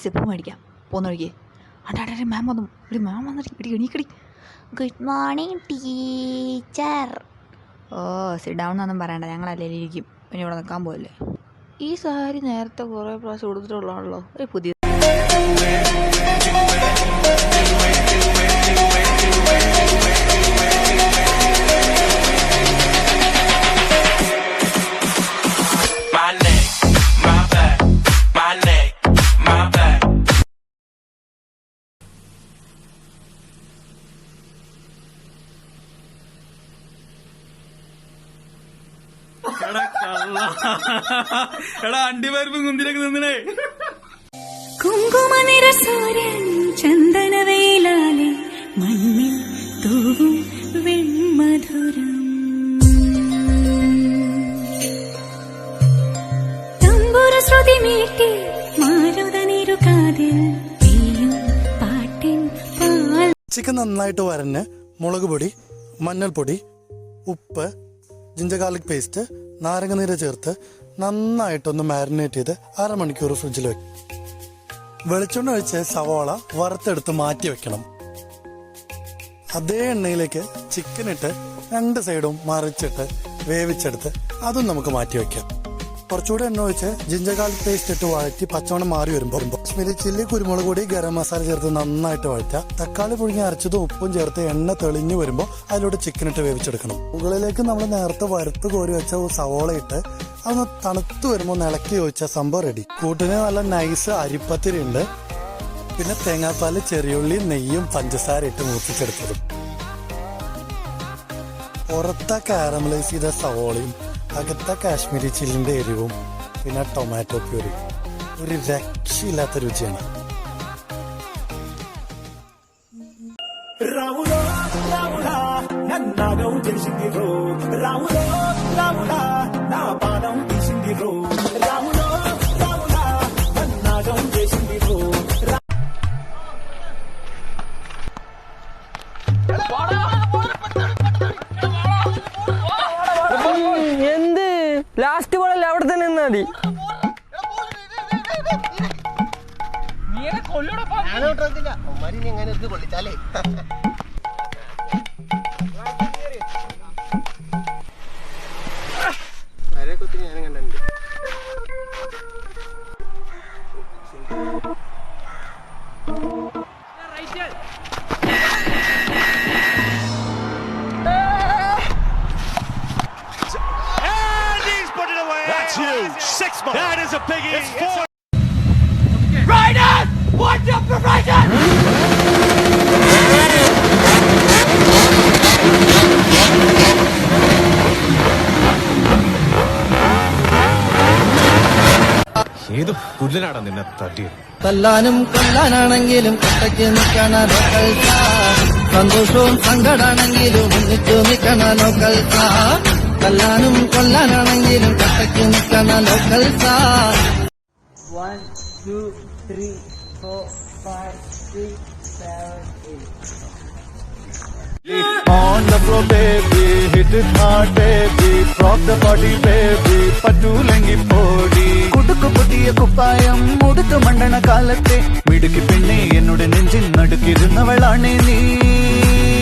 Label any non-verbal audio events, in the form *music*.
Step മേടിക്കാം. പോന്നൊഴുകി അടാടേ മാം വന്നു. ഒരു മാം വന്നിട്ട് ഇടി എണീക്കടി. ഗുഡ് മോർണിംഗ് ടീച്ചർ ഓ സിറ്റ് ഡൗൺ എന്നൊന്നും പറയണ്ട. ഞങ്ങളല്ലേ ഇരിക്കും. പിന്നെ ഇവിടെ നിൽക്കാൻ പോകല്ലേ ഈ സാരി നേരത്തെ കുറേ പ്രാവശ്യം കൊടുത്തിട്ടുള്ളതാണല്ലോ ഒരു പുതിയ എടാ കള്ള എടാ അണ്ടിപരിപ്പ് കുന്തിരക്ക് നിന്നണേ കുങ്കുമനിറ സൂര്യൻ ചന്ദനവേലാലെ മണ്ണിൽ തൂവും വെൺമധുരം. തമ്പുര ശ്രുതി മീട്ടി മാരുതനിരു കാതിൽ പാട്ടിൻ പാൽ. ചിക്കൻ നന്നായിട്ട് വരഞ്ഞ് മുളക് പൊടി മഞ്ഞൾപ്പൊടി ഉപ്പ് ജിഞ്ചർ ഗാർലിക് പേസ്റ്റ് നാരങ്ങനീര് ചേർത്ത് നന്നായിട്ടൊന്ന് മാരിനേറ്റ് ചെയ്ത് അരമണിക്കൂർ ഫ്രിഡ്ജിൽ വെക്കും. വെളിച്ചെണ്ണ ഒഴിച്ച് സവാള വറുത്തെടുത്ത് മാറ്റി വെക്കണം. അതേ എണ്ണയിലേക്ക് ചിക്കൻ ഇട്ട് രണ്ട് സൈഡും മറിച്ചിട്ട് വേവിച്ചെടുത്ത് അതും നമുക്ക് മാറ്റി വെക്കാം. കുറച്ചുകൂടെ എണ്ണ ഒഴിച്ച് ജിഞ്ചർ ഗാർലിക് പേസ്റ്റ് ഇട്ട് വഴറ്റി പച്ചവണ്ണം മാറി വരുമ്പോൾ കാശ്മീരി ചില്ലി കുരുമുളക് പൊടി ഗരം മസാല ചേർത്ത് നന്നായിട്ട് വഴറ്റുക. തക്കാളി പുഴുങ്ങി അരച്ചതും ഉപ്പും ചേർത്ത് എണ്ണ തെളിഞ്ഞു വരുമ്പോൾ അതിലൂടെ ചിക്കൻ ഇട്ട് വേവിച്ചെടുക്കണം. മുകളിലേക്ക് നമ്മൾ നേരത്തെ വറുത്ത് കോരി വെച്ച സവോള ഇട്ട് അതൊന്ന് തണുത്ത് വരുമ്പോൾ ഇളക്കി ചോദിച്ച സംഭവം റെഡി കൂട്ടിന് നല്ല നൈസ് അരിപ്പത്തിരി ഉണ്ട്. പിന്നെ തേങ്ങാപ്പാൽ ചെറിയുള്ളി നെയ്യും പഞ്ചസാര ഇട്ട് മൂപ്പിച്ചെടുത്തതും. പുറത്ത കാരമലൈസ് ചെയ്ത സവോളയും അകത്തെ കാശ്മീരി ചില്ലിന്റെ എരിവും പിന്നെ ടൊമാറ്റോ പ്യൂരി ഒരു രക്ഷയില്ലാത്ത രുചിയാണ് రాములో రాముడా నన్నాగం చేసింది రో రాములో రాముడా నా పానం తీసింది రో రాములో రాముడా నన్నాగం చేసింది ലാസ്റ്റ് ബോളല്ലേ അവിടെ തന്നെ നിന്നാ മതി. That's *laughs* Six months. That is a biggie. It's four. ഏത് പുല്ലനാടാ നിന്നെ തട്ടിയത് തല്ലാനും കൊല്ലാനാണെങ്കിലും കട്ടയ്ക്ക് നിൽക്കണ സന്തോഷവും സങ്കടാണെങ്കിലും ഒന്നിച്ചു നിൽക്കണ ലോക്കൽ തല്ലാനും കൊല്ലാനാണെങ്കിലും ഒറ്റയ്ക്ക് നിൽക്കണ local On the floor baby hit it hard baby rock the body baby പറ്റൂലെങ്കി പോടി കുടുക്കു പൊട്ടിയ കുപ്പായം മുടുത്തു മണ്ടണ കാലത്തെ മിടുക്കി പെണ്ണെ എന്നോട് നെഞ്ചിൻ നടുക്കിരുന്നവളാണേ നീ